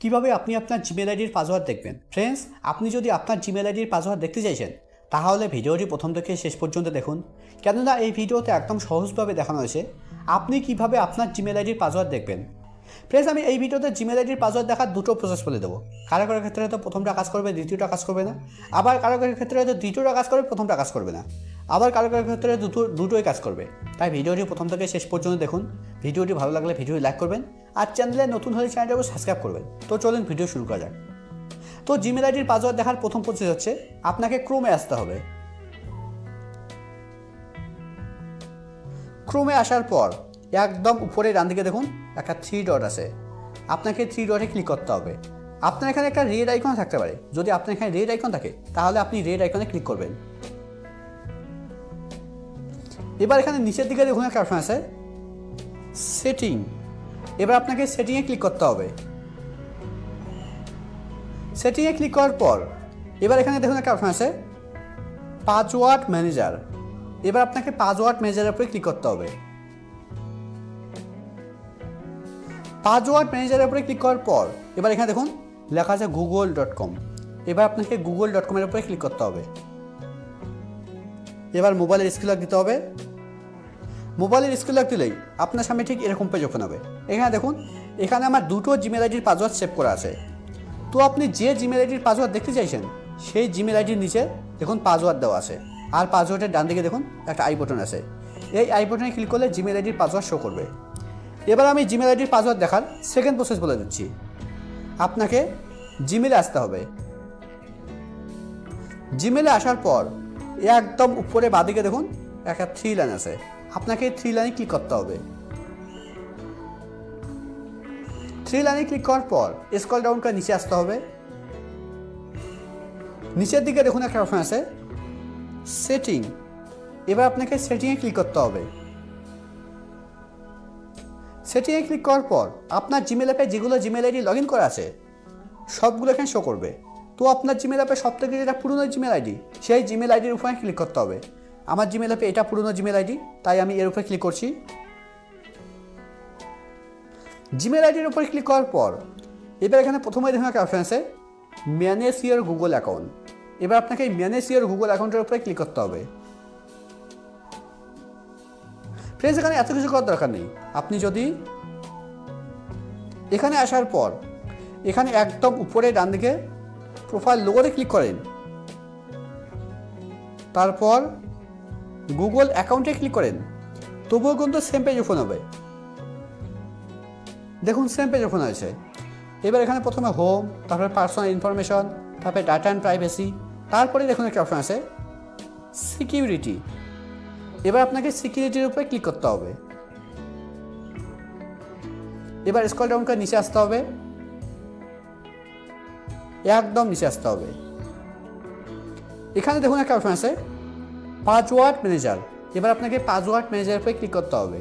কীভাবে আপনি আপনার জিমেল আইডির পাসওয়ার্ড দেখবেন? ফ্রেন্ডস আপনি যদি আপনার জিমেল আইডির পাসওয়ার্ড দেখতে চাইছেন, তাহলে ভিডিওটি প্রথম থেকে শেষ পর্যন্ত দেখুন। কেননা এই ভিডিওতে একদম সহজভাবে দেখানো হয়েছে আপনি কীভাবে আপনার জিমেল আইডির পাসওয়ার্ড দেখবেন। ফ্রেন্ডস আমি এই ভিডিওতে জিমেল আইডির পাসওয়ার্ড দেখার দুটো প্রসেস বলে দেবো। কারও কারও ক্ষেত্রে হয়তো প্রথমটা কাজ করবে, দ্বিতীয়টা কাজ করবে না। আবার কারও কারও ক্ষেত্রে হয়তো দ্বিতীয়টা কাজ করবে প্রথমটা কাজ করবে না। আবার কারও কারও ক্ষেত্রে দুটো, দুটোই কাজ করবে। তাই ভিডিওটি প্রথম থেকে শেষ পর্যন্ত দেখুন। ভিডিওটি ভালো লাগলে ভিডিওটি লাইক করবেন আর চ্যানেলে নতুন হলে চ্যানেলটাকে সাবস্ক্রাইব করবেন। তো চলুন ভিডিও শুরু করা যাক। তো জিমেল আইডির পাসওয়ার্ড দেখার প্রথম প্রসেস হচ্ছে আপনাকে ক্রোমে আসতে হবে। ক্রোমে আসার পর একদম উপরে ডান দিকে দেখুন একটা থ্রি ডট আছে। আপনাকে থ্রি ডটে ক্লিক করতে হবে। আপনার এখানে একটা রেড আইকন থাকতে পারে। যদি আপনার এখানে রেড আইকন থাকে, তাহলে আপনি রেড আইকনে ক্লিক করবেন। এবার এখানে নিচের দিকে দেখুন একটা অপশন আছে। সেটিং এবার আপনাকে সেটিংয়ে ক্লিক করতে হবে। সেটিংয়ে ক্লিক করার পর, এবার এখানে দেখুন একটা অপশন আছে। পাসওয়ার্ড ম্যানেজার এবার আপনাকে পাসওয়ার্ড ম্যানেজারের উপরে ক্লিক করতে হবে। পাসওয়ার্ড ম্যানেজারের উপরে ক্লিক করার পর, এবার এখানে দেখুন লেখা আছে গুগল ডট কম এবার আপনাকে গুগল ডট কমের উপরে ক্লিক করতে হবে। এবার মোবাইলের স্ক্রিন দিতে হবে। মোবাইলের স্ক্রিন লক দিলেই আপনার সামনে ঠিক এরকম পেজ ওপেন হবে। এখানে দেখুন, এখানে আমার দুটো জিমেল আইডির পাসওয়ার্ড সেভ করা আছে। তো আপনি যে জিমেল আইডির পাসওয়ার্ড দেখতে চাইছেন, সেই জিমেল আইডির নিচে দেখুন পাসওয়ার্ড দেওয়া আছে। আর পাসওয়ার্ডের ডান দিকে দেখুন, একটা আই বটন আছে। এই আই বটনে ক্লিক করলে জিমেল আইডির পাসওয়ার্ড শো করবে। এবার আমি জিমেল আইডির পাসওয়ার্ড দেখার সেকেন্ড প্রসেস বলে দিচ্ছি। আপনাকে জিমেলে আসতে হবে। জিমেলে আসার পর, একদম উপরে বাদিকে দেখুন, একটা থ্রি লাইন আছে। আপনাকে থ্রি লাইনে ক্লিক করতে হবে। থ্রি লাইনে ক্লিক করার পর স্কল ডাউন করে নিচে আসতে হবে। নিচের দিকে দেখুন একটা অপশন আছে সেটিং এবার আপনাকে সেটিংয়ে ক্লিক করতে হবে। সেটিংয়ে ক্লিক করার পর আপনার জিমেল অ্যাপে যেগুলো জিমেল আইডি লগ ইন করা আছে, সবগুলো এখানে শো করবে। তো আপনার জিমেল অ্যাপে সব থেকে যেটা পুরনো জিমেল আইডি সেই জিমেল আইডির উপরে ক্লিক করতে হবে। আমার জিমেল অ্যাপে এটা পুরনো জিমেল আইডি তাই আমি এর উপরে ক্লিক করছি। জিমেল আইডির উপরে ক্লিক করার পর, এবার এখানে প্রথমে দেখুন একটা অপশন আছে ম্যানেজ ইয়োর গুগল অ্যাকাউন্ট এবার আপনাকে এই ম্যানেজ ইয়ার গুগল অ্যাকাউন্টের উপরে ক্লিক করতে হবে। ফ্রেন্ডস এখানে এত কিছু করার দরকার নেই। আপনি যদি এখানে আসার পর, এখানে একদম উপরে ডান দিকে প্রোফাইল লোগোতে ক্লিক করেন, তারপর গুগল অ্যাকাউন্টে ক্লিক করেন। তবুও কিন্তু সেম পেজ ওপেন হবে। দেখুন সেম পেজ ওপেন হয়েছে। এবার এখানে প্রথমে হোম তারপরে পার্সোনাল ইনফরমেশন তারপরে ডাটা অ্যান্ড প্রাইভেসি তারপরে দেখুন একটা অপশন আছে সিকিউরিটি এবার আপনাকে সিকিউরিটির উপরে ক্লিক করতে হবে। এবার স্কল ডাউন করে নিচে আসতে হবে। একদম নিচে আসতে হবে। এখানে দেখুন একটা অপশন আছে পাসওয়ার্ড ম্যানেজার। এবার আপনাকে পাসওয়ার্ড ম্যানেজার উপরে ক্লিক করতে হবে।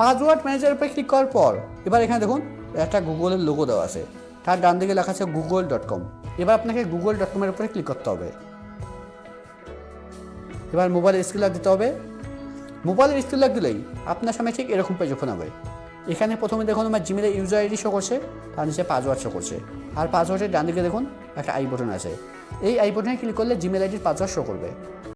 পাসওয়ার্ড ম্যানেজার উপরে ক্লিক করার পর, এবার এখানে দেখুন, একটা গুগলের লোগো দেওয়া আছে। তার ডান দিকে লেখা আছে গুগল ডট কম এবার আপনাকে গুগল ডট কমের উপরে ক্লিক করতে হবে। এবার মোবাইলের স্ক্রিন লাগ দিতে হবে। মোবাইলের স্ক্রিন লাগ দিলেই আপনার সামনে ঠিক এরকম পেজ ওপেন হবে। এখানে প্রথমে দেখুন আমার জিমেলের ইউজার আইডি শো করছে, তার নিচে পাসওয়ার্ড শো করছে। আর পাসওয়ার্ডের ডান দিকে দেখুন একটা আই বটন আছে। এই আই বটনে ক্লিক করলে জিমেল আইডির পাসওয়ার্ড শো করবে।